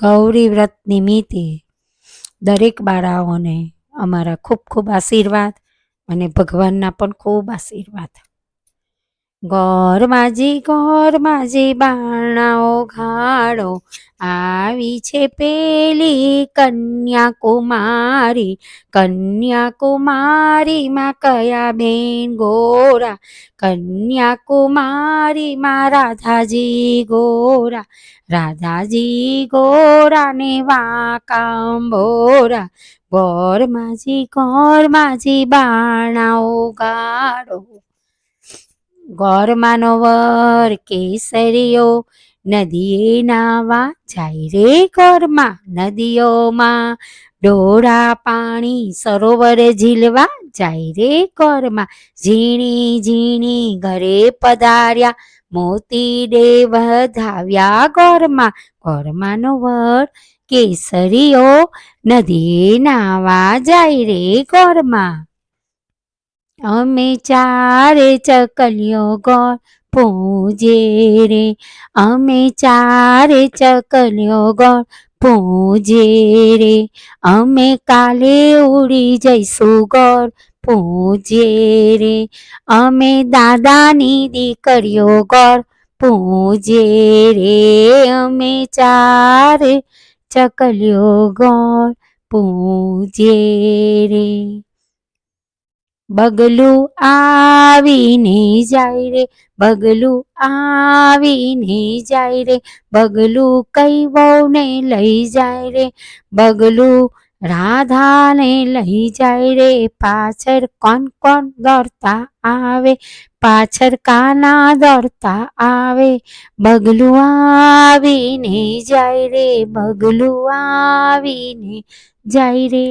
ગૌરી વ્રત નિમિત્તે દરેક બાળાઓને અમારા ખૂબ ખૂબ આશીર્વાદ અને ભગવાનના પણ ખૂબ આશીર્વાદ. ગોરમાજી ગોરમાજી બાણાઓ ઘાડો. આવી છે પેલી કન્યાકુમારી. કન્યાકુમારીમાં કયા બેન ગોરા? કન્યાકુમારીમાં રાધાજી ગોરા. રાધાજી ગોરા ને વાકાંબોરા ગોરમાજી ગોરમાજી બાણાઓ ગાડો ગોરમાનો વર કેસરીઓ નદીએ નાવા જાય રે ગોરમાં. નદીઓમાં ડોળા પાણી સરોવર ઝીલવા જાય રે ઘરમાં ઝીણી ઝીણી ઘરે પધાર્યા મોતી ડે વધાવ્યા ગોરમાં. ગોરમાનો વર કેસરીઓ નદીએ નાવા જાય રે ઘરમાં અમે ચારે ચકલીઓ ગોળ પૂજે રે. અમે ચારે ચકલીઓ ગોળ પૂજે રે. અમે કાલે ઉડી જઈશું ગોળ પૂજે રે. અમે દાદાની દીકરીઓ ગોળ પૂજે રે. અમે ચારે ચકલીઓ ગોળ પૂજે રે. બગલું આવીને જાય રે, બગલું આવીને જાય રે, બગલું કઈ વહુને લઈ જાય રે, બગલું રાધાને લઈ જાય રે, પાછળ કોણ કોણ દોડતા આવે, પાછળ કાના દોડતા આવે, બગલું આવીને જાય રે, બગલું આવીને જાય રે.